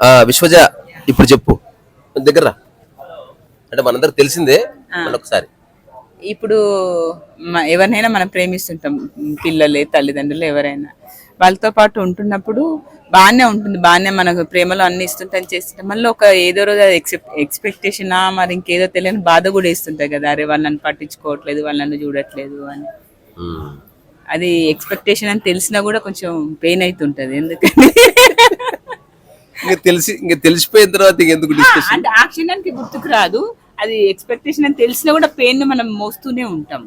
ఆ, విశ్వజ ఇప్పుడు చెప్పు. దగ్గర. అంటే మనందరికి తెలిసిందే మళ్ళొకసారి ఇప్పుడు ఎవరినైనా మనం ప్రేమిస్తుంటాం పిల్లలే తల్లిదండ్రులు ఎవరైనా. వాళ్ళతో పాటు ఉంటున్నప్పుడు బాగానే ఉంటుంది బాగానే మనకు ప్రేమలో అన్ని ఇస్తుంటాం చేస్తుంటాం. మళ్ళీ ఒక ఏదో రోజు ఎక్సెప్ట్ ఎక్స్పెక్టేషనా మరి ఇంకేదో తెలియని బాధ కూడా వేస్తుంటాయి కదా. అరే వాళ్ళు నన్ను పట్టించుకోవట్లేదు వాళ్ళు నన్ను చూడట్లేదు అని. అది ఎక్స్పెక్టేషన్ అని తెలిసినా కూడా కొంచెం పెయిన్ అవుతుంటది ఎందుకని? ఇంక తెలిసి ఇంక తెలిసిపోయిన తర్వాత ఎందుకు డిస్కషన్ అంటే ఆ క్షణానికి గుర్తుకు రాదు. అది ఎక్స్పెక్టేషన్ అని తెలిసినా కూడా పెయిన్ మనం మోస్తూనే ఉంటాం.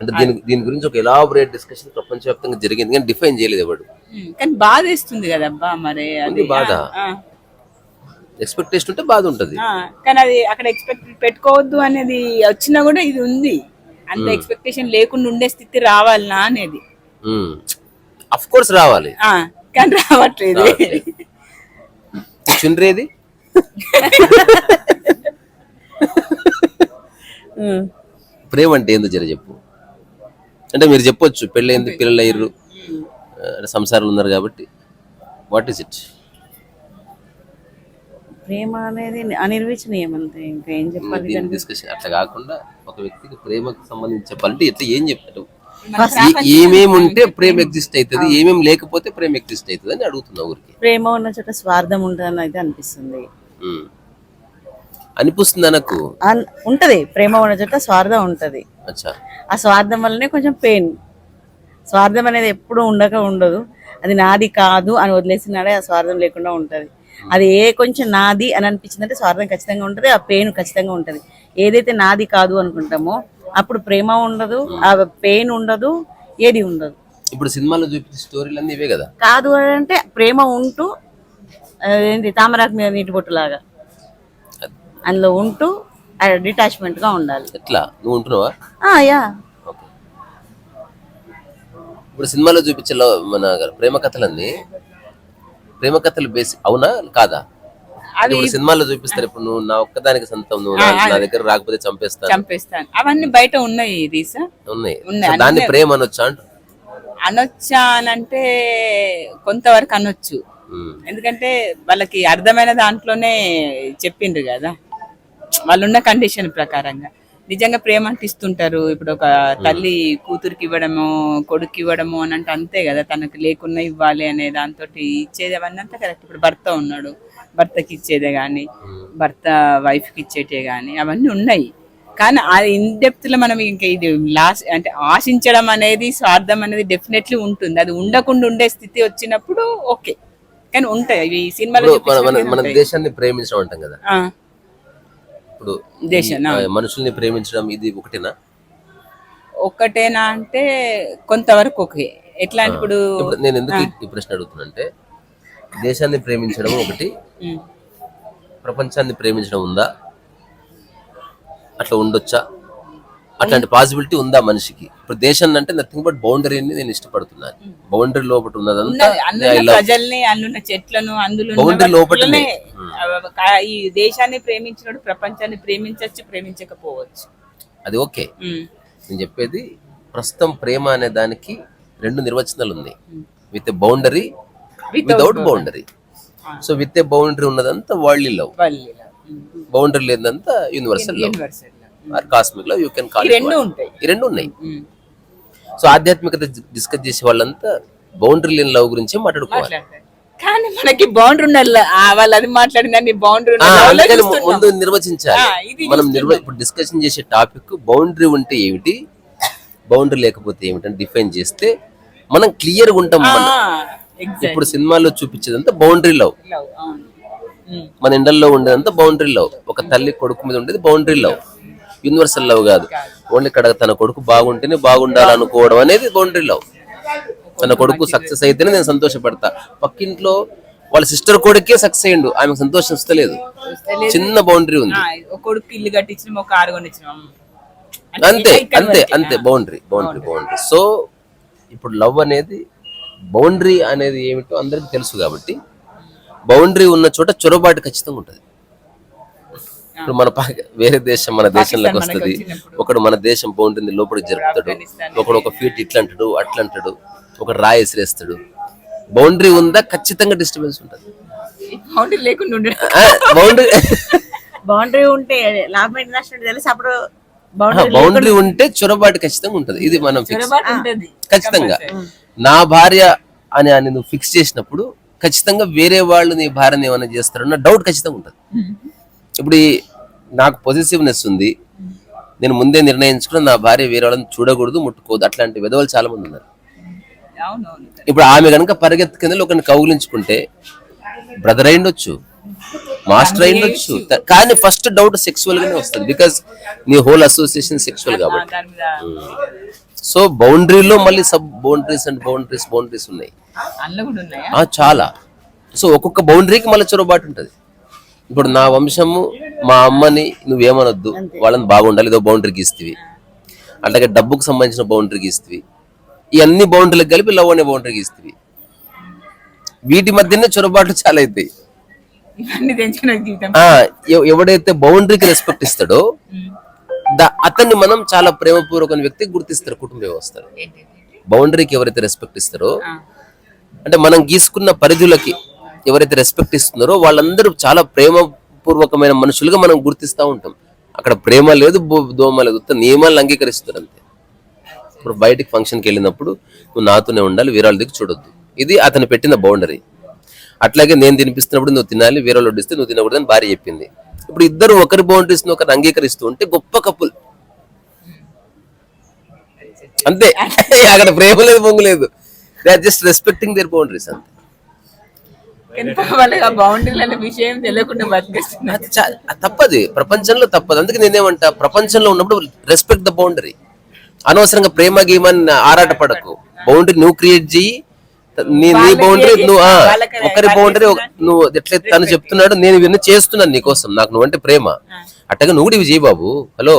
అంటే దీని దీని గురించి ఒక ఎలాబొరేట్ డిస్కషన్ ప్రపంచవ్యాప్తంగా జరిగింది. కానీ డిఫైన్ చేయలేదు ఎవడు కానీ బాధ వేస్తుంది కదా అబ్బా మరి అది. బాధ. ఎక్స్పెక్టేషన్ ఉంటే బాధ ఉంటది. ఆ, కానీ అది అక్కడ ఎక్స్పెక్ట్ పెట్టుకోవద్దు అనేది వచ్చినా కూడా ఇది ఉంది. అంత ఎక్స్పెక్టేషన్ లేకుండా ఉండే స్థితి రావాలనా అనేది. అఫ్ కోర్స్ రావాలి. ఆ, కానీ రావట్లేదు. చుండ్రేది. ప్రేమ అంటే ఏందో జర చెప్పు. అంటే మీరు చెప్పొచ్చు పెళ్ళైంది పిల్లలు అయ్యారు సంసారాలు ఉన్నారు కాబట్టి. వాట్ ఈస్ ఇట్ ప్రేమ అనేది అనిర్వచనీయం అంతే ఇంకా ఏం చెప్పాలి డిస్కషన్ అట్లా కాకుండా ఒక వ్యక్తికి ప్రేమకు సంబంధించి చెప్పాలంటే ఎట్లా ఏం చెప్తారు మన ఏమేమి ఉంటే ప్రేమ ఎగ్జిస్ట్ అవుతుంది ఏమేమి లేకపోతే ప్రేమ ఎగ్జిస్ట్ అవుతుంది అని అడుగుతున్నా ఊరికి. ప్రేమ ఉన్న చోట స్వార్థం ఉంటుందని అయితే అనిపిస్తుంది. అనిపిస్తుంది నాకు? అన్- ఉంటది. ప్రేమ ఉన్న చోట స్వార్థం ఉంటది. ఆ స్వార్థం వల్లనే కొంచెం పెయిన్ స్వార్థం అనేది ఎప్పుడూ ఉండక ఉండదు. అది నాది కాదు అని వదిలేసినాడే ఆ స్వార్థం లేకుండా ఉంటది. అది ఏ కొంచెం నాది అని అనిపించిందంటే స్వార్థం ఖచ్చితంగా ఉంటది ఆ పెయిన్ ఖచ్చితంగా ఉంటది. ఏదైతే నాది కాదు అనుకుంటామో అప్పుడు ప్రేమ ఉండదు ఆ పెయిన్ ఉండదు ఏది ఉండదు. ఇప్పుడు సినిమాలో చూపించే స్టోరీలు అన్నీ ఇవే కదా? కాదు అంటే ప్రేమ ఉంటూ ఏంటి తామరాకు మీద నీటి బొట్టులాగా. అందులో ఉంటూ డిటాచ్మెంట్గా ఉండాలి. ఎట్లా? నువ్వు ఉంటున్నావా? ఆ, యా. ఇప్పుడు సినిమాలో చూపించే లవ్- మన ప్రేమ కథలన్నీ ప్రేమ కథలు బేసి అవునా? కాదా? ఇప్పుడు సినిమాలో చూపిస్తారు ఇప్పుడు నువ్వు నా ఒక్కదానికి సొంతం నువ్వు నా- దగ్గర రాకపోతే చంపేస్తాను. చంపేస్తాను. అవన్నీ బయట ఉన్నాయి రీసా? ఉన్నాయి. దాన్ని ప్రేమ అనొచ్చా అంట? అనొచ్చా అని అంటే కొంతవరకు అనొచ్చు. ఎందుకంటే వాళ్ళకి అర్థమైన దాంట్లోనే చెప్పిండ్రు కదా. వాళ్ళు ఉన్న కండిషన్ ప్రకారంగా. నిజంగా ప్రేమ అంటే ఇస్తుంటారు ఇప్పుడు ఒక తల్లి కూతురికి ఇవ్వడము కొడుకు ఇవ్వడము అని అంటే అంతే కదా. తనకు లేకున్నా ఇవ్వాలి అనే దాంతో ఇచ్చేది అవన్నీ అంతా కరెక్ట్. ఇప్పుడు భర్త ఉన్నాడు. భర్తకి ఇచ్చేదే కానీ భర్త వైఫ్కి ఇచ్చేటే కానీ అవన్నీ ఉన్నాయి. కానీ అది ఇన్ డెప్త్లో మనం ఇంకా ఇది లాస్ట్ అంటే ఆశించడం అనేది స్వార్థం అనేది డెఫినెట్లీ ఉంటుంది. అది ఉండకుండా ఉండే స్థితి వచ్చినప్పుడు ఓకే. కానీ ఉంటాయి. ఇవి సినిమాలో మన. దేశాన్ని ప్రేమించడం అంటాం కదా. ఇప్పుడు దేశం మనుషుల్ని ప్రేమించడం ఇది ఒకటేనా? ఒక్కటేనా అంటే కొంతవరకు ఓకే ఎట్లా అంటే ఇప్పుడు నేను ఎందుకు ఈ- ఈ ప్రశ్న అడుగుతున్నా దేశాన్ని ప్రేమించడం ఒకటి. ప్రపంచాన్ని ప్రేమించడం ఉందా? అట్లా ఉండొచ్చా? అట్లాంటి పాసిబిలిటీ ఉందా మనిషికి? ఇప్పుడు దేశం అంటే నథింగ్ బట్ బౌండరీని నేను ఇష్టపడుతున్నాను బౌండరీ లోపల ఉన్నదంతా ప్రజల్ని చెట్లను అందులో ఆ, కా- ఈ దేశాన్ని ప్రేమించినప్పుడు ప్రపంచాన్ని ప్రేమించవచ్చు ప్రేమించకపోవచ్చు. అది ఓకే. నేను చెప్పేది ప్రస్తుతం ప్రేమ అనే దానికి రెండు నిర్వచనాలు ఉన్నాయి. With boundary without boundary so with a boundary ఉన్నదంతా world love boundary లేదంతా universal love. Or cosmic love you can call ఈ రెండు ఉంటాయి. ఈ రెండు ఉన్నాయి. సో ఆధ్యాత్మికత డిస్కస్ చేసే వాళ్ళంతా బౌండరీ లేని లవ్ గురించే మాట్లాడుకోవాలి. కానీ మనకి బౌండరీ ఆ, వాళ్ళు అది మాట్లాడిందని బౌండరీ ముందు నిర్వచించాలి. మనం ఇప్పుడు డిస్కషన్ చేసే టాపిక్ బౌండరీ ఉంటే ఏమిటి? బౌండరీ లేకపోతే ఏమిటి అని డిఫైన్ చేస్తే మనం క్లియర్గా ఉంటాం ఇప్పుడు సినిమాలో చూపించేదంతా బౌండరీ లవ్ మన ఇండల్లో ఉండేదంతా బౌండరీ లవ్ ఒక తల్లి కొడుకు మీద ఉండేది బౌండరీ లవ్ యూనివర్సల్ లవ్ కాదు. ఓన్లీ ఇక్కడ తన కొడుకు బాగుంటేనే బాగుండాలనుకోవడం అనేది బౌండరీ లవ్ తన కొడుకు సక్సెస్ అయితేనే నేను సంతోషపడతా. పక్కింట్లో వాళ్ళ సిస్టర్ కొడుకే సక్సెస్ అయ్యిండు. ఆమెకు సంతోషం వస్తలేదు. చిన్న బౌండరీ ఉంది. ఒక కొడుకు ఇల్లు కట్టించిన ఒక కారు కొనిచ్చినాం. అంతే అంతే అంతే. బౌండరీ బౌండరీ బౌండరీ సో ఇప్పుడు లవ్ అనేది బౌండరీ అనేది ఏమిటో అందరికి తెలుసు కాబట్టి బౌండరీ ఉన్న చోట చొరబాటు ఖచ్చితంగా ఉంటుంది. ఇప్పుడు మన వేరే దేశం మన దేశంలోకి వస్తుంది ఒకడు మన దేశం బౌండరీని లోపలికి జరుపుతాడు ఒకడు ఒక ఫీట్ ఇట్లా అంటాడు అట్లా అంటాడు ఒకడు రాయి విసిరేస్తాడు. బౌండరీ ఉందా? ఖచ్చితంగా డిస్టర్బెన్స్ ఉంటుంది. బౌండరీ లేకుండా బౌండరీ బౌండరీ ఉంటే లాభం ఏంటి నష్టం ఏంటి తెలిసి అప్పుడు బౌండరీ ఉంటే చొరబాటు ఖచ్చితంగా ఉంటది. ఇది మనం ఖచ్చితంగా. నా భార్య అని అని నువ్వు ఫిక్స్ చేసినప్పుడు ఖచ్చితంగా వేరే వాళ్ళు నీ భార్యని ఏమైనా చేస్తారన్న డౌట్ ఖచ్చితంగా ఉంటుంది. ఇప్పుడు నాకు పొజిటివ్నెస్ ఉంది. నేను ముందే నిర్ణయించుకుని నా భార్య వేరే వాళ్ళని చూడకూడదు ముట్టుకోదు అట్లాంటి విధవలు చాలా మంది ఉన్నారు ఇప్పుడు ఆమె కనుక పరిగెత్తుకుని ఒకరిని కౌగిలించుకుంటే బ్రదర్ అయిండొచ్చు మాస్టర్ అయిండొచ్చు కానీ ఫస్ట్ డౌట్ సెక్సువల్ గానే వస్తుంది. బికాస్ నీ హోల్ అసోసియేషన్ సెక్సువల్ కాబట్టి. సో బౌండరీలో మళ్ళీ sub boundaries and boundaries boundaries ఉన్నాయి. చాలా. సో ఒక్కొక్క బౌండరీకి మళ్ళీ చొరబాటు ఉంటుంది. ఇప్పుడు నా వంశము మా అమ్మని నువ్వేమనొద్దు వాళ్ళని బాగుండాలి ఏదో బౌండరీకి ఇస్తవి. అట్లాగే డబ్బుకు సంబంధించిన బౌండరీకి ఇస్తవి. ఈ అన్ని బౌండరీలకు కలిపి లవ్ అనే బౌండరీకి ఇస్తవి. వీటి మధ్యనే చొరబాట్లు చాలా అవుతాయి ఎవడైతే బౌండరీకి రెస్పెక్ట్ ఇస్తాడో అతన్ని మనం చాలా ప్రేమపూర్వకమైన వ్యక్తికి గుర్తిస్తారు కుటుంబ వ్యవస్థలో బౌండరీకి ఎవరైతే రెస్పెక్ట్ ఇస్తారో అంటే మనం గీసుకున్న పరిధులకి ఎవరైతే రెస్పెక్ట్ ఇస్తున్నారో వాళ్ళందరూ చాలా ప్రేమపూర్వకమైన మనుషులుగా మనం గుర్తిస్తూ ఉంటాం. అక్కడ ప్రేమ లేదు దోమ లేదు నియమాలను అంగీకరిస్తారు అంతే. ఇప్పుడు బయటికి ఫంక్షన్కి వెళ్ళినప్పుడు నువ్వు నాతోనే ఉండాలి వేరే వాళ్ళ దగ్గర చూడొద్దు. ఇది అతను పెట్టిన బౌండరీ. అట్లాగే నేను తినిపిస్తున్నప్పుడు నువ్వు తినాలి వేరే వాళ్ళు వడ్డిస్తే నువ్వు తినకూడదని భార్య చెప్పింది. ఇప్పుడు ఇద్దరు ఒకరి బౌండరీస్ ఒకరు అంగీకరిస్తూ ఉంటే గొప్ప కపుల్ అంతే. అక్కడ ప్రేమ లేదు పొంగు లేదు. They are just respecting their boundaries అంతే. అనే విషయం తెలియకుండా తప్పది. ప్రపంచంలో తప్పదు. అందుకే నేనేమంటా ప్రపంచంలో ఉన్నప్పుడు రెస్పెక్ట్ ద బౌండరీ అనవసరంగా ప్రేమ గీమని ఆరాట పడకు బౌండరీ నువ్వు క్రియేట్ చెయ్యి నీ నీ బౌండరీ నువ్వు ఒకరి బౌండరీ నువ్వు ఎట్లయితే తను చెప్తున్నాడు నేను ఇవన్నీ చేస్తున్నాను నీకోసం. నాకు నువ్వంటే ప్రేమ. అట్టగా నువ్వు కూడా ఇవి చేయి బాబు. Hello.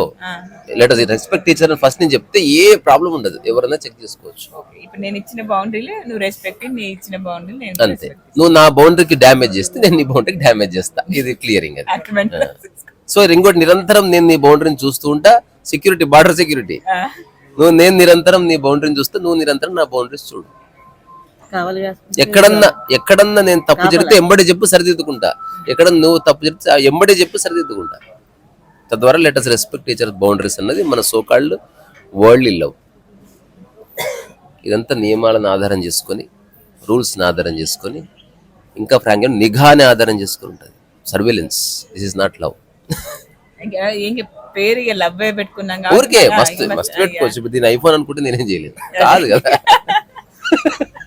Let respect teacher first నేను చెప్తే ఏ ప్రాబ్లం ఉండదు. ఎవరైనా చెక్ చేసుకోవచ్చు. ఇప్పుడు నేను ఇచ్చిన బౌండరీలు నువ్వు రెస్పెక్ట్ నీ ఇచ్చిన బౌండరీ నేను అంతే. నువ్వు నా బౌండరీకి డ్యామేజ్ చేస్తే నేను నీ బౌండరీకి డ్యామేజ్ చేస్తా. ఇది క్లియరింగ్ అది. సో ఇంకోటి నిరంతరం నేను నీ బౌండరీని చూస్తూ ఉంటా. సెక్యూరిటీ బార్డర్ సెక్యూరిటీ నువ్వు నేను నిరంతరం నీ బౌండరీని చూస్తే నువ్వు నిరంతరం నా బౌండరీస్ చూడు. ఎక్కడన్నా ఎక్కడన్నా నేను తప్పు జరిగితే ఎంబడి చెప్పు సరిదిద్దుకుంటా. ఎక్కడ నువ్వు తప్పు జరిగితే ఎంబడి చెప్పు సరిదిద్దుకుంటా. తద్వారా లెటర్స్ రెస్పెక్ట్ టీచర్ బౌండరీస్ అన్నది మన సోకాళ్ళు వరల్డ్ లవ్ ఇదంతా నియమాలను ఆధారం చేసుకొని రూల్స్ని ఆధారం చేసుకొని ఇంకా ఫ్రాంక్ నిఘాని ఆధారం చేసుకొని ఉంటుంది. Surveillance this is not love పేరు పెట్టుకున్నాం ఊరికే మస్తు మస్తు పెట్టుకోవచ్చు. ఇప్పుడు దీని ఐఫోన్ అనుకుంటే నేనేం చేయలేదు. కాదు కదా.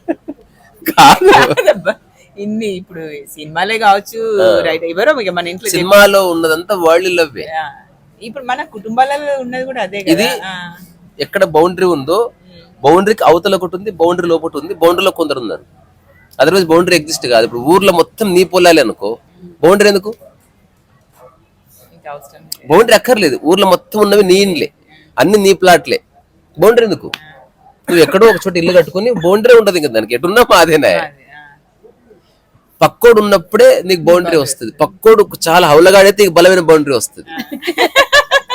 కాదు. ఇన్ని ఇప్పుడు సినిమాలే కావచ్చు రైట్ ఎవరో ఇక మన ఇంట్లో సినిమాలో ఉన్నదంతా వరల్డ్ లవ్వే ఆ, ఇప్పుడు మన కుటుంబాలలో ఉన్నది కూడా అదే ఇది. ఎక్కడ బౌండరీ ఉందో బౌండరీకి అవతల ఒకటి ఉంది బౌండరీ లోపల ఉంది బౌండరీలో కొందరు ఉన్నారు. అదర్వైజ్ బౌండరీ ఎగ్జిస్ట్ కాదు. ఇప్పుడు ఊర్లో మొత్తం నీ పొలాలి అనుకో. బౌండరీ ఎందుకు. బౌండరీ అక్కర్లేదు. ఊర్లో మొత్తం ఉన్నవి నీ ఇండ్లే అన్ని నీ ప్లాట్లే బౌండరీ ఎందుకు? నువ్వు ఎక్కడో ఒక చోట ఇల్లు కట్టుకుని బౌండరీ ఉండదు ఇంకా దానికి. ఎటున్నా మాదేనా. పక్కోడు ఉన్నప్పుడే నీకు బౌండరీ వస్తుంది. పక్కోడు చాలా హౌలగాడైతే నీకు బలమైన బౌండరీ వస్తుంది.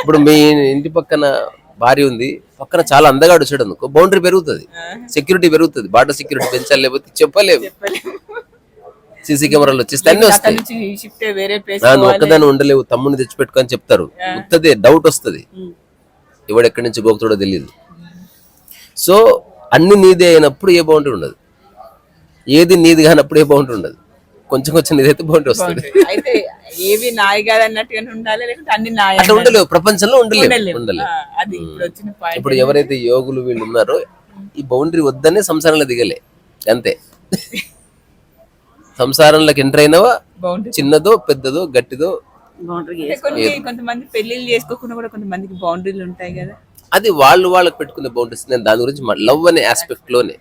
ఇప్పుడు మీ ఇంటి పక్కన భార్య ఉంది. పక్కన చాలా అందగాడు వచ్చాడు అనుకో బౌండరీ పెరుగుతుంది. సెక్యూరిటీ పెరుగుతుంది. బార్డర్ సెక్యూరిటీ పెంచాలి లేకపోతే చెప్పలేము సీసీ కెమెరాలు వచ్చేస్తే అన్ని వస్తాయి. నువ్వు ఒక్కదాన్ని ఉండలేవు. తమ్ముని తెచ్చిపెట్టుకొని చెప్తారు. ఉత్తదే డౌట్ వస్తుంది. ఎవడు ఎక్కడి నుంచి గోకుతాడో తెలియదు సో అన్ని నీదే అయినప్పుడు ఏ బౌండరీ ఉండదు. ఏది నీది కానప్పుడు ఏ బౌండరీ ఉండదు. కొంచెం కొంచెం నీదైతే బౌండరీ వస్తుంది. అయితే ఏవి నాయి కాదు అన్నట్టుగా ఉండాలి లేకపోతే అన్ని నాయ అట్లా ఉండలేవు. ప్రపంచంలో ఉండలేవు. ఉండలేవు. అది ఇప్పుడు వచ్చిన పాయింట్ ఇప్పుడు ఎవరైతే యోగులు వీళ్ళు ఉన్నారో ఈ బౌండరీ వద్దనే సంసారంలో దిగలే. అంతే. సంసారంలోకి ఎంటర్ అయినవా? బౌండరీ చిన్నదో పెద్దదో గట్టిదో? కొంతమంది పెళ్ళిళ్ళు చేసుకోకుండా కూడా కొంతమందికి బౌండరీలు ఉంటాయి కదా. అది వాళ్ళు వాళ్ళకి పెట్టుకునే బౌండరీస్ నేను దాని గురించి లవ్ అనే ఆస్పెక్ట్లోనే.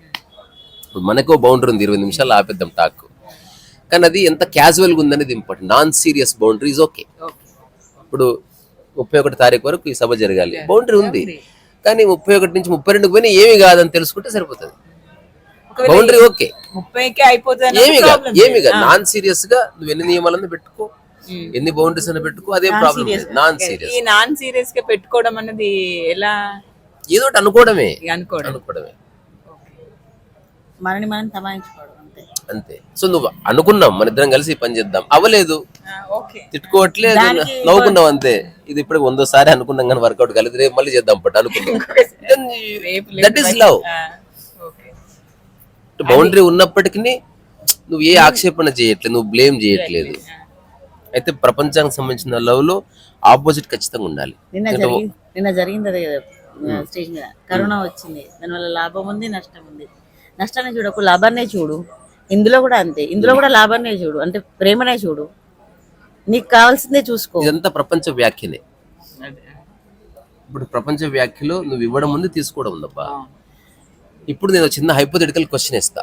ఇప్పుడు మనకో బౌండరీ ఉంది ఇరవై నిమిషాలు ఆపేద్దాం టాక్ కానీ అది ఎంత క్యాజువల్గా ఉందనేది important non serious boundaries okay ఇప్పుడు ముప్పై ఒకటి తారీఖు వరకు ఈ సభ జరగాలి. బౌండరీ ఉంది. కానీ ముప్పై ఒకటి నుంచి ముప్పై రెండుకి పోయినా ఏమి కాదని తెలుసుకుంటే సరిపోతుంది. బౌండరీ ఓకే ఏమి కాదు. ఏమి కాదు. నాన్ సీరియస్గా నువ్వు ఎన్ని నియమాలను పెట్టుకో. ఎన్ని బౌండరీస్ అని పెట్టుకో అదే ప్రాబ్లం నాన్ సీరియస్ ఈ నాన్ సీరియస్గా పెట్టుకోవడం అన్నది ఎలా? ఏదో ఒకటి అనుకోవడమే. అనుకోవడం. అనుకోవడమే. మనని మనం తమాయించుకోవడం అంతే. అంతే. సో నువ్వు అనుకున్నాం మన ఇద్దరం కలిసి పని చేద్దాం. అవ్వలేదు. ఓకే. తిట్టుకోవట్లేదు నవ్వుకున్నాం అంతే. ఇది ఇప్పుడు వందోసారి అనుకున్నాం కానీ వర్కౌట్ కలిసి రేపు మళ్ళీ చేద్దాం పట్టు అనుకున్నాం. That is love okay. Boundary ఉన్నప్పటికీ నువ్వు ఏ ఆక్షేపణ చేయట్లేదు నువ్వు బ్లేమ్ చేయట్లేదు. అయితే ప్రపంచానికి సంబంధించిన లవ్లో ఆపోజిట్ ఖచ్చితంగా ఉండాలి. నిన్న జరిగి నిన్న జరిగింది అదే కదా స్టేజ్ మీద. కరోనా వచ్చింది. దానివల్ల లాభం ఉంది నష్టం ఉంది. నష్టాన్ని చూడకు లాభాన్నే చూడు. ఇందులో కూడా అంతే. ఇందులో కూడా లాభాన్నే చూడు. అంటే ప్రేమనే చూడు. నీకు కావాల్సిందే చూసుకో. ఇదంతా ప్రపంచ వ్యాఖ్యనే ఇప్పుడు ప్రపంచ వ్యాఖ్యలో నువ్వు ఇవ్వడం ఉంది తీసుకోవడం ఉందబ్బా. ఇప్పుడు నేను చిన్న హైపోథెటికల్ క్వశ్చన్ ఇస్తా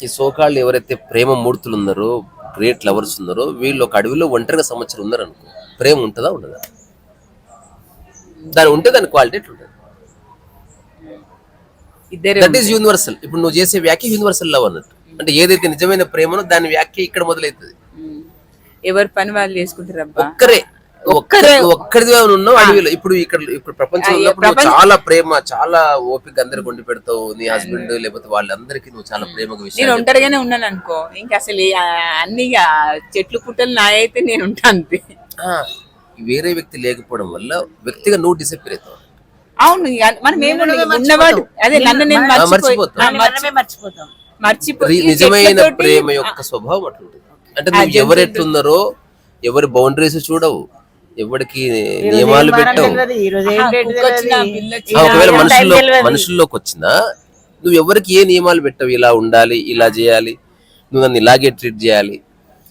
ఈ సోకాళ్ళు ఎవరైతే ప్రేమ మూర్తులు ఉన్నారో గ్రేట్ లవర్స్ ఉన్నారో వీళ్ళు ఒక అడవిలో ఒంటరిగా సంవత్సరం ఉన్నారు అనుకో ప్రేమ ఉంటుందా ఉండదా? దాని ఉంటే దాని క్వాలిటీ ఇద్దరు దట్ ఈస్ యూనివర్సల్ ఇప్పుడు నువ్వు చేసే వ్యాఖ్య యూనివర్సల్ లవ్ అన్నట్టు. అంటే ఏదైతే నిజమైన ప్రేమనో దాని వ్యాఖ్య ఇక్కడ మొదలవుతుంది. ఎవరి పని వాళ్ళు చేసుకుంటారు ఒక్కరే ఒక్కరే ఒక్కడిదిగా ఉన్నావు? అడవిలో? ఇప్పుడు ఇక్కడ ఇప్పుడు ప్రపంచంలో చాలా ప్రేమ చాలా ఓపిక అందరికి వండి పెడతావు. నీ హస్బెండ్ లేకపోతే వాళ్ళందరికీ నువ్వు చాలా ప్రేమగా నేను విషయం ఒంటరిగానే ఉన్నాను అనుకో ఇంకా అసలు అన్ని చెట్లు పుట్టలు నా అయితే నేను ఉంటా అంతే. వేరే వ్యక్తి లేకపోవడం వల్ల వ్యక్తిగా నువ్వు డిసప్పిర్ అవుతావు. అవును మనం ఏమన్నా ఉన్నవాడు. అదే నన్ను నేను మర్చిపోతాం. మర్చిపోయి నిజమైన ప్రేమ యొక్క స్వభావం అట్లుంటుంది. అంటే నువ్వు ఎవరు ఎట్లున్నారో ఎవరి బౌండరీస్ చూడవు. ఎవరికి నియమాలు పెట్టవు? ఒకవేళ మనుషుల్లో. మనుషుల్లోకి వచ్చినా నువ్వు ఎవరికి ఏ నియమాలు పెట్టవు? ఇలా ఉండాలి ఇలా చేయాలి నువ్వు నన్ను ఇలాగే ట్రీట్ చేయాలి.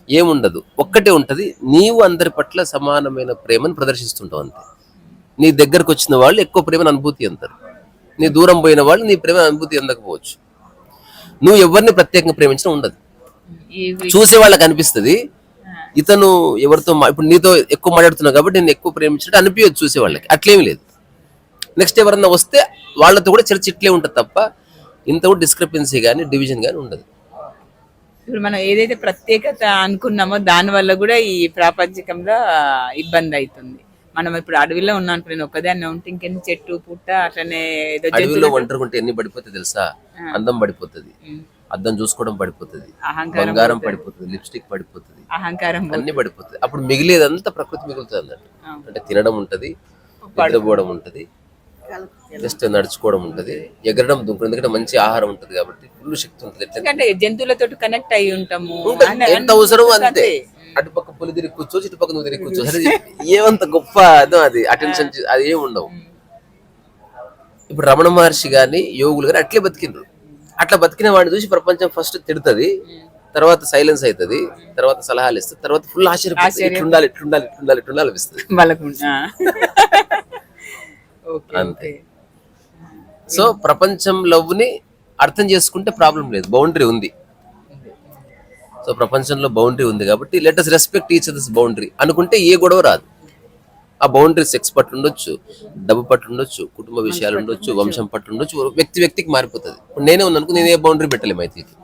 ఏముండదు. ఒక్కటే ఉంటది. నీవు అందరి పట్ల సమానమైన ప్రేమను ప్రదర్శిస్తుంటావు అంతే. నీ దగ్గరకు వచ్చిన వాళ్ళు ఎక్కువ ప్రేమను అనుభూతి అంటారు నీ దూరం పోయిన వాళ్ళు నీ ప్రేమ అనుభూతి అందకపోవచ్చు నువ్వు ఎవరిని ప్రత్యేకంగా ప్రేమించడం ఉండదు. చూసే వాళ్ళకి అనిపిస్తుంది ఇతను ఎవరితో ఇప్పుడు నీతో ఎక్కువ మాట్లాడుతున్నావు కాబట్టి నేను ఎక్కువ ప్రేమించినట్టు అనిపించదు చూసే వాళ్ళకి అట్లేమి లేదు. నెక్స్ట్ ఎవరన్నా వస్తే వాళ్ళతో కూడా చర్చ ఇట్లే ఉంటుంది తప్ప ఇంత కూడా డిస్క్రిపెన్సీ కానీ డివిజన్ కానీ ఉండదు. ఇప్పుడు మనం ఏదైతే ప్రత్యేకత అనుకున్నామో దాని వల్ల కూడా ఈ ప్రాపంచికంలో ఇబ్బంది అవుతుంది. మనం ఇప్పుడు అడవిలో ఉన్నాం నేను ఒక్కదాన్ని ఉంటే ఇంకెన్ని చెట్టు పుట్ట అట్లనే ఏదో అడవిలో ఒంటరి ఉంటే ఎన్ని పడిపోతుంది తెలుసా? అందం పడిపోతుంది. అద్దం చూసుకోవడం పడిపోతుంది. బంగారం పడిపోతుంది. లిప్స్టిక్ పడిపోతుంది అహంకారం. అన్ని పడిపోతుంది. అప్పుడు మిగిలేదంతా ప్రకృతి మిగులుతుంది అన్నట్టు. అంటే తినడం ఉంటది నిద్రపోవడం ఉంటది జస్ట్ నడుచుకోవడం ఉంటది ఎగరడం దుంకడం. ఎందుకంటే మంచి ఆహారం ఉంటది కాబట్టి ఫుల్ శక్తి ఉంటుంది. ఎందుకంటే జంతువులతో కనెక్ట్ అయి ఉంటాము. ఎంత అవసరం అంతే. అటుపక్క పులి తిరిగి కూర్చోవచ్చు ఇటుపక్క నువ్వు తిరిగి కూర్చో. అసలు ఏమంత గొప్ప అదో. అది అటెన్షన్ అది ఏమి ఉండవు. ఇప్పుడు రమణ మహర్షి గాని యోగులు గాని అట్లే బతికిండ్రు. అట్లా బతికిన వాడిని చూసి ప్రపంచం ఫస్ట్ తిడుతుంది తర్వాత సైలెన్స్ అవుతుంది తర్వాత సలహాలు ఇస్తుంది తర్వాత ఫుల్ ఆశ్చర్యపోతుంది. ఇట్లుండాలి ఇట్లుండాలి ఇట్లుండాలి ఇట్లుండాలి అనిపిస్తుంది. అంతే. సో ప్రపంచం లవ్ని అర్థం చేసుకుంటే ప్రాబ్లం లేదు బౌండరీ ఉంది. సో ప్రపంచంలో బౌండరీ ఉంది కాబట్టి let us respect each others boundary అనుకుంటే ఏ గొడవ రాదు. ఆ బౌండరీ సెక్స్ పట్ల ఉండొచ్చు డబ్బు పట్ల ఉండొచ్చు కుటుంబ విషయాలు ఉండొచ్చు వంశం పట్ల ఉండొచ్చు వ్యక్తి వ్యక్తికి మారిపోతుంది. ఇప్పుడు నేనే ఉన్నాను నేను ఏ బౌండరీ పెట్టలే మైత్రికి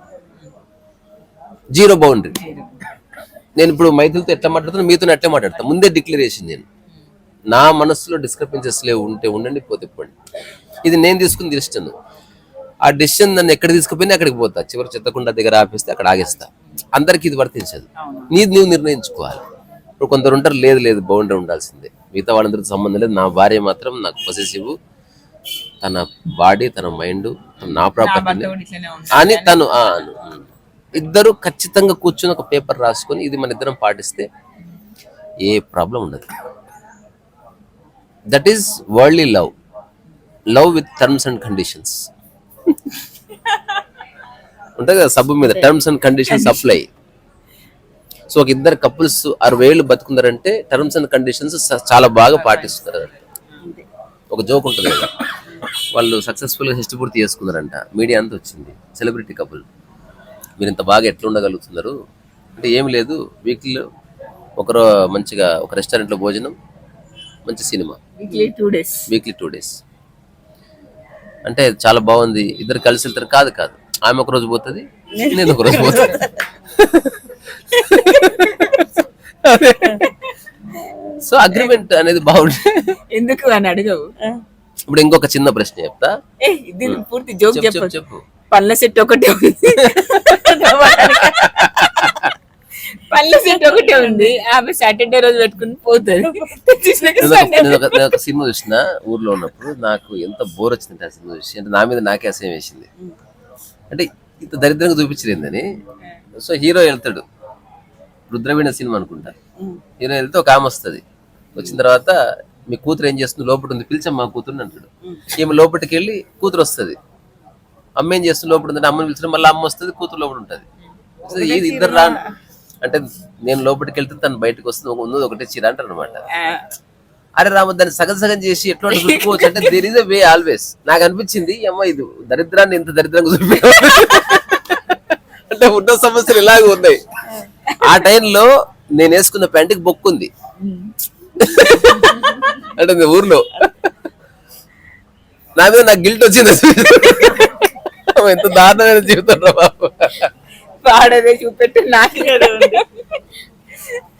జీరో బౌండరీ నేను ఇప్పుడు మైథిలితో ఎట్లా మాట్లాడుతున్నా మీతో ఎట్లా మాట్లాడతాను ముందే డిక్లరేషన్ నేను. నా మనసులో డిస్క్రిపెన్సెస్ లేవు ఉంటే ఉండండి పోతే పోండి. ఇది నేను తీసుకుని డిసిషన్ ఆ డిసిషన్ నన్ను ఎక్కడ తీసుకుపోయినా అక్కడికి పోతా. చివరి చెత్తకుండా దగ్గర ఆపేస్తే అక్కడ ఆగేస్తా. అందరికి ఇది వర్తించదు. నీది నువ్వు నిర్ణయించుకోవాలి. ఇప్పుడు కొందరు ఉంటారు లేదు లేదు బౌండరీ ఉండాల్సిందే. మిగతా వాళ్ళందరితో సంబంధం లేదు. నా భార్య మాత్రం నాకు పొసెసివ్ తన బాడీ తన మైండ్ నా ప్రాపర్టీ. అని తను. ఇద్దరు ఖచ్చితంగా కూర్చొని ఒక పేపర్ రాసుకొని ఇది మన ఇద్దరం పాటిస్తే ఏ ప్రాబ్లం ఉండదు. That is worldly love love with terms and conditions ఉంటుంది కదా సబ్బు మీద. Terms and conditions apply so ఒక ఇద్దరు కపుల్స్ అరవై ఏళ్ళు బతుకున్నారంటే టర్మ్స్ అండ్ కండిషన్స్ చాలా బాగా పాటిస్తున్నారు. ఒక జోక్ ఉంటుంది కదా. వాళ్ళు సక్సెస్ఫుల్గా హిస్టరీ పూర్తి చేసుకున్నారంట. మీడియా అంతా వచ్చింది. సెలబ్రిటీ కపుల్ మీరు ఇంత బాగా ఎట్లా ఉండగలుగుతున్నారు? అంటే ఏం లేదు. వీక్లీలో ఒకరు మంచిగా ఒక రెస్టారెంట్లో భోజనం మంచి cinema weekly two days weekly two days అంటే చాలా బాగుంది. ఇద్దరు కలిసి వెళ్తారు. కాదు కాదు. ఆమె ఒక రోజు పోతుంది నేను ఒక రోజు పోతాను సో అగ్రిమెంట్ అనేది బాగుంటుంది ఎందుకు అని అడగవు. ఇప్పుడు ఇంకొక చిన్న ప్రశ్న చెప్తా. ఏ దీనికి పూర్తి జోక్ చెప్పు చెప్పు పళ్ళ సెట్ ఒకటే ఉంది. పళ్ళ సెట్ ఒకటే ఉంది. ఆమె సాటర్డే రోజు పెట్టుకుని పోతుంది. ఒక సినిమా చూసిన ఊర్లో ఉన్నప్పుడు నాకు ఎంత బోర్ వచ్చింది ఆ సినిమా చూసి అంటే నా మీద నాకే అసహ్యం వేసింది. అంటే ఇంత దరిద్రంగా చూపించలేదని సో హీరో వెళ్తాడు. రుద్రవీణ సినిమా అనుకుంటా. హీరో వెళ్తే ఒక ఆమె వస్తుంది. వచ్చిన తర్వాత మీ కూతురు ఏం చేస్తుంది? లోపల ఉంది పిలిచమ్మా కూతురుని అంటాడు. ఈమె లోపలికి వెళ్ళి కూతురు వస్తుంది. అమ్మ ఏం చేస్తుంది? లోపల ఉంది అమ్మని పిలిచిన మళ్ళీ అమ్మ వస్తుంది కూతురు లోపల ఉంటుంది. ఇది ఇద్దరు రా. అంటే నేను లోపలికి వెళ్తే తను బయటకు వస్తుంది ఒక ఉన్నది ఒకటే చీర అంటారు అనమాట అరే రామ దాన్ని సగం సగం చేసి ఎట్లా చూసుకోవచ్చు అంటే there is a way always నాకు అనిపించింది అమ్మ ఇది దరిద్రాన్ని ఎంత దరిద్రంగా చూపి అంటే ఉన్న సమస్యలు ఇలాగ ఉన్నాయి. ఆ టైంలో నేను వేసుకున్న ప్యాంటుకి బొక్కుంది అంటే ఊర్లో. నా మీద నాకు గిల్ట్ వచ్చింది. ఎంత దారుణమైన జీవితం రా బాబు. వాడదే చూపెట్టు నాకు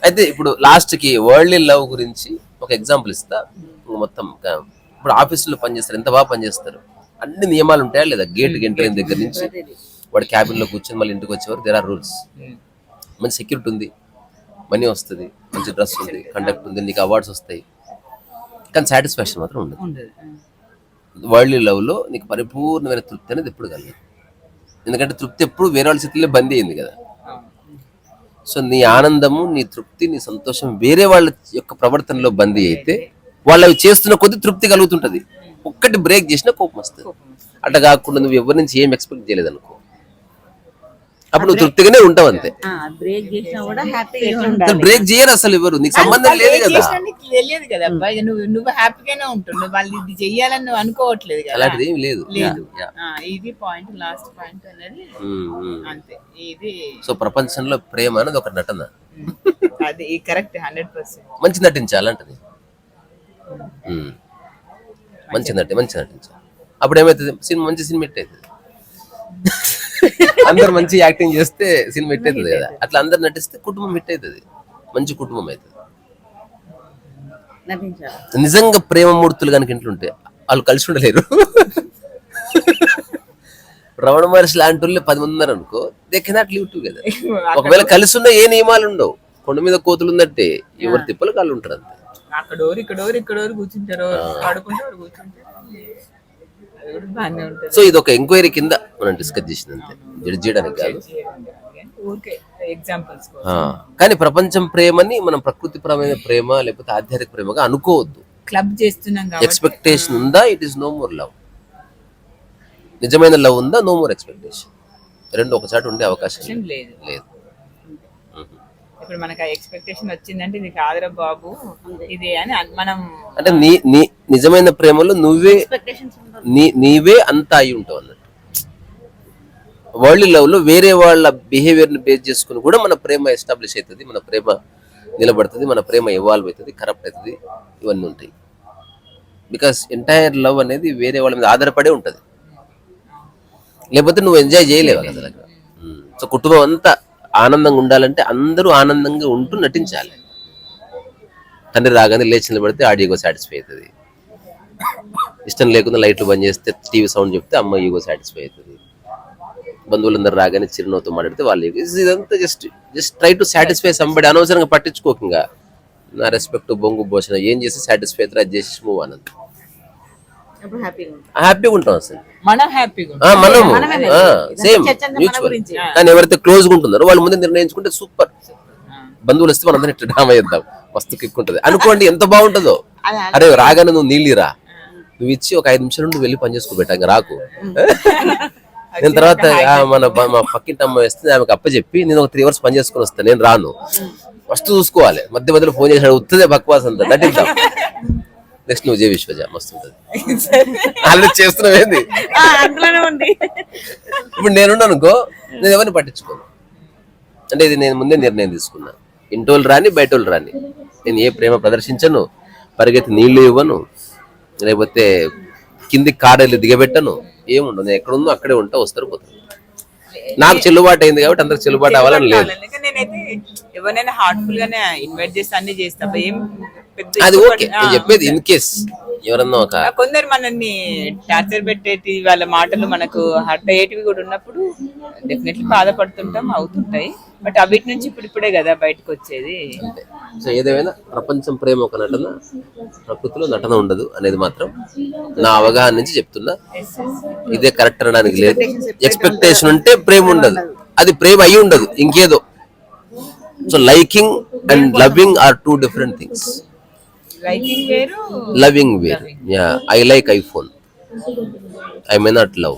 అయితే ఇప్పుడు లాస్ట్కి వరల్డ్ లవ్ గురించి ఒక ఎగ్జాంపుల్ ఇస్తా. మొత్తం ఇప్పుడు ఆఫీసులో పనిచేస్తారు ఎంత బాగా పనిచేస్తారు? అన్ని నియమాలు ఉంటాయా లేదా? గేట్ అయిన దగ్గర నుంచి వాడు క్యాబిన్లో కూర్చొని మళ్ళీ ఇంటికి వచ్చేవారు. దేర్ ఆర్ రూల్స్ మంచి సెక్యూరిటీ ఉంది. మనీ వస్తుంది మంచి డ్రెస్ ఉంది కండక్ట్ ఉంది నీకు అవార్డ్స్ వస్తాయి. కానీ సాటిస్ఫాక్షన్ మాత్రం ఉండదు. వరల్డ్ లవ్లో నీకు పరిపూర్ణమైన తృప్తి అనేది ఎప్పుడు కలగదు. ఎందుకంటే తృప్తి ఎప్పుడు వేరే వాళ్ళ చేతిలో బందీ అయింది కదా. సో నీ ఆనందము నీ తృప్తి నీ సంతోషం వేరే వాళ్ళ యొక్క ప్రవర్తనలో బందీ అయితే వాళ్ళు అవి చేస్తున్న కొద్ది తృప్తి కలుగుతుంటది. ఒక్కటి బ్రేక్ చేసినా కోపం వస్తుంది. అట్లా కాకుండా నువ్వు ఎవరి నుంచి ఏం ఎక్స్పెక్ట్ చేయలేదు అనుకో అప్పుడు నువ్వు తృప్తిగానే ఉంటావు అంతే. బ్రేక్ చేసినా కూడా హ్యాపీగా అసలు బ్రేక్ చేయరు అసలు ఎవరు నీకు సంబంధం లేదు కదా. తెలియదు కదా అబ్బాయి నువ్వు నువ్వు హ్యాపీగానే ఉంటున్నావు వాళ్ళు ఇది చెయ్యాలని నువ్వు అనుకోవట్లేదు కదా. అలాంటిది ఏం లేదు. లేదు. ఇది పాయింట్ లాస్ట్ పాయింట్ అనేది ఉమ్, ఉమ్. అంతే. ఇది సో ప్రపంచంలో ప్రేమ అనేది ఒక నటన. అది కరెక్ట్ హండ్రెడ్ పర్సెంట్ మంచి నటించాలంటది. మంచి నటి మంచి నటించాలి అప్పుడు ఏమవుతుంది సినిమా మంచి సినిమా హిట్ అవుతుంది. అందరు మంచి యాక్టింగ్ చేస్తే సినిమా హిట్ అవుతుంది కదా. అట్లా అందరు నటిస్తే కుటుంబం హిట్ అవుతుంది. మంచి కుటుంబం అవుతుంది. నిజంగా ప్రేమమూర్తులు కనుక ఇంట్లో ఉంటే వాళ్ళు కలిసి ఉండలేరు. రమణ మహర్షి లాంటి వాళ్ళు పది మంది ఉన్నారు అనుకో దే కెనాట్ లివ్ టుగెదర్ ఒకవేళ కలిసి ఉన్న ఏ నియమాలు ఉండవు. కొండ మీద కోతులు ఉందంటే ఎవరు తిప్పలు కాళ్ళు ఉంటారు అంతే. అక్కడ ఇక్కడ కూర్చుంటారు పడుకుంటే ఎవరు కూర్చుంటారు బాగానే ఉంటుంది. సో ఇది ఒక ఎంక్వైరీ కింద మనం డిస్కస్ చేసింది అంతే జడ్జ్ చేయడానికి కాదు. ఊరికే ఎగ్జాంపుల్స్ ఆ, కానీ ప్రపంచం ప్రేమని మనం ప్రకృతిపరమైన ప్రేమ లేకపోతే ఆధ్యాత్మిక ప్రేమగా అనుకోవద్దు. క్లబ్ చేస్తున్నాం ఎక్స్పెక్టేషన్ ఉందా? It is no more love నిజమైన లవ్ ఉందా? నో మోర్ ఎక్స్పెక్టేషన్ రెండు ఒకసారి ఉండే అవకాశం లేదు. లేదు. ఇప్పుడు మనకు ఆ ఎక్స్పెక్టేషన్ వచ్చిందంటే ఇది కాదురా బాబు ఇది అని అన్- మనం అంటే నీ నీ నిజమైన ప్రేమలో నువ్వే ఎక్స్పెక్టేషన్స్ నీ నీవే అంతా అయి ఉంటావు అన్నట్టు. వరల్డ్ లవ్లో వేరే వాళ్ళ బిహేవియర్ని బేస్ చేసుకుని కూడా మన ప్రేమ ఎస్టాబ్లిష్ అవుతుంది మన ప్రేమ నిలబడుతుంది మన ప్రేమ ఇవాల్వ్ అవుతుంది కరప్ట్ అవుతుంది ఇవన్నీ ఉంటాయి. బికాస్ ఎంటైర్ లవ్ అనేది వేరే వాళ్ళ మీద ఆధారపడే ఉంటుంది. లేకపోతే నువ్వు ఎంజాయ్ చేయలేవు అసలు సో కుటుంబం అంతా ఆనందంగా ఉండాలంటే అందరూ ఆనందంగా ఉంటూ నటించాలి. తండ్రి రాగానే లేచి నిలబడితే ఆడియోగో సాటిస్ఫై అవుతుంది. ఇష్టం లేకుండా లైట్లు బంద్ చేస్తే టీవీ సౌండ్ చెప్తే అమ్మ ఈగో సాటిస్ఫై అవుతుంది. బంధువులందరూ రాగానే చిరునవ్వుతో మాట్లాడితే వాళ్ళు ఇదంతా just just try to satisfy somebody అనవసరంగా పట్టించుకోకుండా నా రెస్పెక్ట్ బొంగు భోషణ ఏం చేసి సాటిస్ఫై అవుతారు అది చేసి మూవ్ అనంత హ్యాపీగా ఉంటాం అసలు. మనం హ్యాపీగా ఆ, మనము. Same mutual. కానీ ఎవరైతే క్లోజ్గా ఉంటున్నారో వాళ్ళ ముందు నిర్ణయించుకుంటే సూపర్ బంధువులు వస్తే మనందరం ఇట్లా డ్రామా చేద్దాం. మస్తు కిక్ ఉంటుంది. అనుకోండి ఎంత బాగుంటుందో. అరే రాగానే నువ్వు నీళ్ళిరా నువ్వు ఇచ్చి ఒక ఐదు నిమిషాలు నువ్వు వెళ్ళి పని చేసుకోబెట్టా ఇంకా రాకు. నేను తర్వాత మన మా పక్కింటి అమ్మాయి వస్తే ఆమెకు అప్ప చెప్పి నేను ఒక త్రీ అవర్స్ పని చేసుకుని వస్తాను నేను రాను. ఫస్ట్ చూసుకోవాలి. మధ్య మధ్యలో ఫోన్ చేసి ఉత్తదే బక్వాస్ అంతా నటిద్దాం. నెక్స్ట్ నువ్వు జయ విశ్వజ మస్తు ఉంటుంది ఆల్రెడీ చేస్తున్నావు ఏంది? ఆ, అందులోనే ఉంది. ఇప్పుడు నేనున్నాను అనుకో నేను ఎవరిని పట్టించుకోను? అంటే ఇది నేను ముందే నిర్ణయం తీసుకున్నా. ఇంటోళ్ళు రాని బయటోళ్ళు రాని. నేను ఏ ప్రేమ ప్రదర్శించను? పరిగెత్తి నీళ్ళు ఇవ్వను? లేకపోతే కింది కాడలు దిగబెట్టను? ఏముండదు నేను ఎక్కడుందో అక్కడే ఉంటా వస్తారు పోతారు. నాకు చెల్లుబాటు అయింది కాబట్టి అందరికి చెల్లుబాటు అవ్వాలని లేదు. నేనైతే ఎవరైనా హార్ట్ఫుల్ గానే ఇన్వైట్ చేసి అన్ని చేస్తా. ఏం పెద్ద అది ఓకే. నేను చెప్పేది ఇన్ కేస్ ఎవరన్నా ఒక కొందరు మనల్ని టార్చర్ పెట్టేటి వాళ్ళ మాటలు మనకు హర్ట్ అయ్యేటివి కూడా ఉన్నప్పుడు డెఫినెట్లీ బాధపడుతుంటాం అవుతుంటాయి. బట్ అవిటి నుంచి ఇప్పుడు ఇప్పుడే కదా బయటకు వచ్చేది. సో ఏదేమైనా ప్రపంచం ప్రేమ ఒక నటన ప్రకృతిలో నటన ఉండదు అనేది మాత్రం నా అవగాహన నుంచి చెప్తున్నా. ఇదే కరెక్ట్ అనడానికి లేదు. ఎక్స్పెక్టేషన్ ఉంటే ప్రేమ ఉండదు. అది ప్రేమ అయి ఉండదు ఇంకేదో. So liking and loving are two different things liking వేరు loving wear yeah I like iPhone I may not love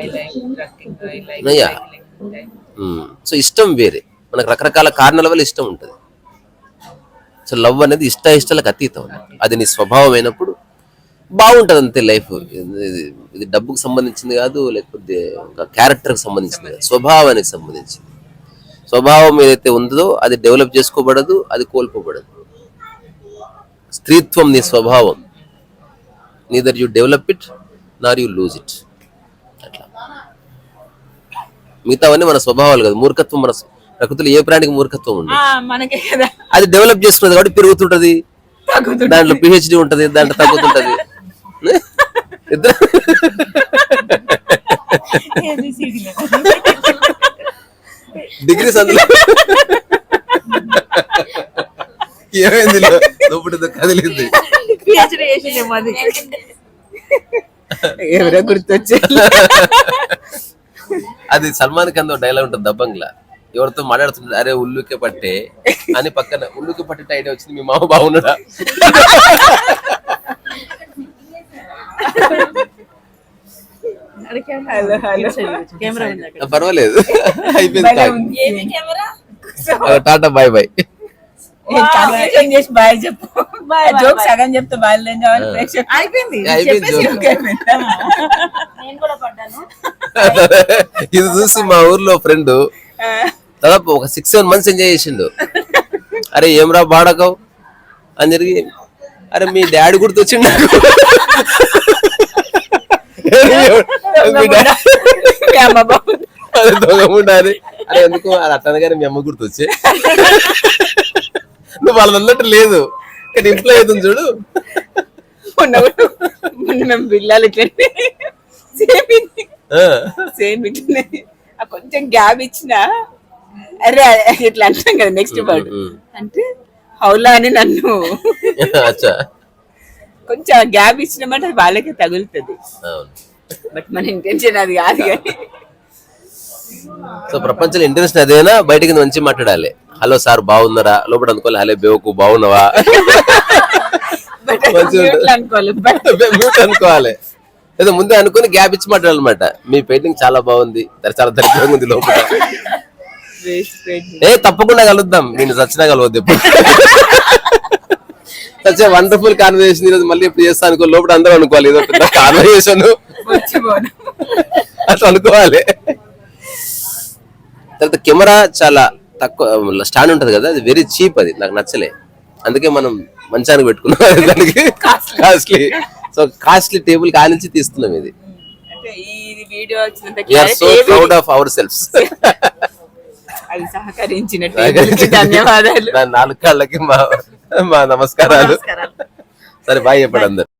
I like trucking I like Yeah. So. ఇష్టం వేరే. మనకు రకరకాల కారణాల వల్ల ఇష్టం ఉంటుంది. సో లవ్ అనేది ఇష్ట ఇష్టాలకు అతీతం. అది నీ స్వభావం అయినప్పుడు బాగుంటుంది అంతే లైఫ్. ఇది ఇది డబ్బుకు సంబంధించింది కాదు లేకపోతే ఒక క్యారెక్టర్కి సంబంధించింది కాదు. స్వభావానికి సంబంధించింది. స్వభావం ఏదైతే ఉందో అది డెవలప్ చేసుకోబడదు అది కోల్పోబడదు. స్త్రీత్వం నీ స్వభావం. Neither you develop it nor you lose it అట్లా. మిగతావన్నీ మన స్వభావాలు కాదు మూర్ఖత్వం మన ప్రకృతిలో ఏ ప్రాణికి మూర్ఖత్వం ఉండదు. కదా. అది డెవలప్ చేసుకున్నది కాబట్టి పెరుగుతుంటది. దాంట్లో పిహెచ్డి ఉంటది దాంట్లో తగ్గుతుంటది. ఇద్దరు డిగ్రీస్ అందులో ఏమైంది లోపల కదిలింది. ఎవరో గుర్తొచ్చే అది సల్మాన్ ఖాన్ డైలాగ్ ఉంటుంది దబ్బంగ్లా. ఎవరితో మాట్లాడుతుంది అరే ఉల్లుకే పట్టే అని పక్కన ఉల్లుకి పట్టే ఐడియా వచ్చింది మీ మామ బాగున్నాడా? Hello hello. కెమెరా ఆ, పర్వాలేదు. అయిపోయింది. Tata bye bye. బాయ్ చెప్పు? జోక్ సగం చెప్తే బాయ్ కావాలి. అయిపోయింది. ఇది చూసి మా ఊర్లో ఫ్రెండ్ దాదాపు ఒక సిక్స్ సెవెన్ మంత్స్ ఎంజాయ్ చేసిండు. అరే ఏమ్రా బాడకవు అని జరిగి అరే మీ డాడీ గుర్తొచ్చిండు అదే దొంగ ఉండాలి. అరే ఎందుకు? అది అట్టన కానీ మీ అమ్మ గుర్తొచ్చే. నువ్వు వాళ్ళని అన్నట్టు లేదు. కానీ ఇంట్లో అవుతుంది చూడు. మొన్న కూడా- మొన్న మేము బిల్లాలు ఇట్లనే. సేమ్. సేమ్ ఇట్లనే. కొంచెం గ్యాప్ ఇచ్చిన అరే ఇట్లా అంటాం కదా నెక్స్ట్ వర్డ్. అంటే హౌలా అని నన్ను. కొంచెం గ్యాప్ ఇచ్చినమాట అది వాళ్ళకే తగులుతుంది. బట్ మన ఇంటెన్షన్ అది కాదు కానీ. సో ప్రపంచంలో ఇంటర్నేషనల్ అదేనా? బయటికి మంచి మాట్లాడాలి. హలో సార్ బాగున్నారా? లోపల అనుకోవాలి హలో బేవకు బాగున్నావా. అనుకోవాలి. ఏదో ముందే అనుకుని గ్యాప్ ఇచ్చి మాట్లాడాలన్నమాట. మీ పెయింటింగ్ చాలా బాగుంది చాలా దరిద్రంగా ఉంది లోపల. ఏ తప్పకుండా కలుద్దాం. నేను సచ్చినా కలవద్దు ఎప్పుడు. సచ్ వండర్ఫుల్ కాన్వర్సేషన్ ఈరోజు మళ్ళీ ఇప్పుడు చేస్తా అనుకో లోపల అందరూ అనుకోవాలి. ఏదో కాన్వర్సేషన్ అట్లా అనుకోవాలి. తర్వాత కెమెరా చాలా తక్కువ స్టాండ్ ఉంటది కదా అది వెరీ చీప్ అది నాకు నచ్చలే. అందుకే మనం మంచానికి పెట్టుకున్నాం. దానికి కాస్ట్లీ సో కాస్ట్లీ టేబుల్ కానించి తీస్తున్నాం ఇది. అంటే ఈ వీడియో వచ్చినంత we are so clarity proud of our selves అది సహకరించినట్టు ధన్యవాదాలు. నాలుగు కాళ్ళకి మా మా నమస్కారాలు. నమస్కారాలు. సరే బాయ్ చెప్పండి అందరు.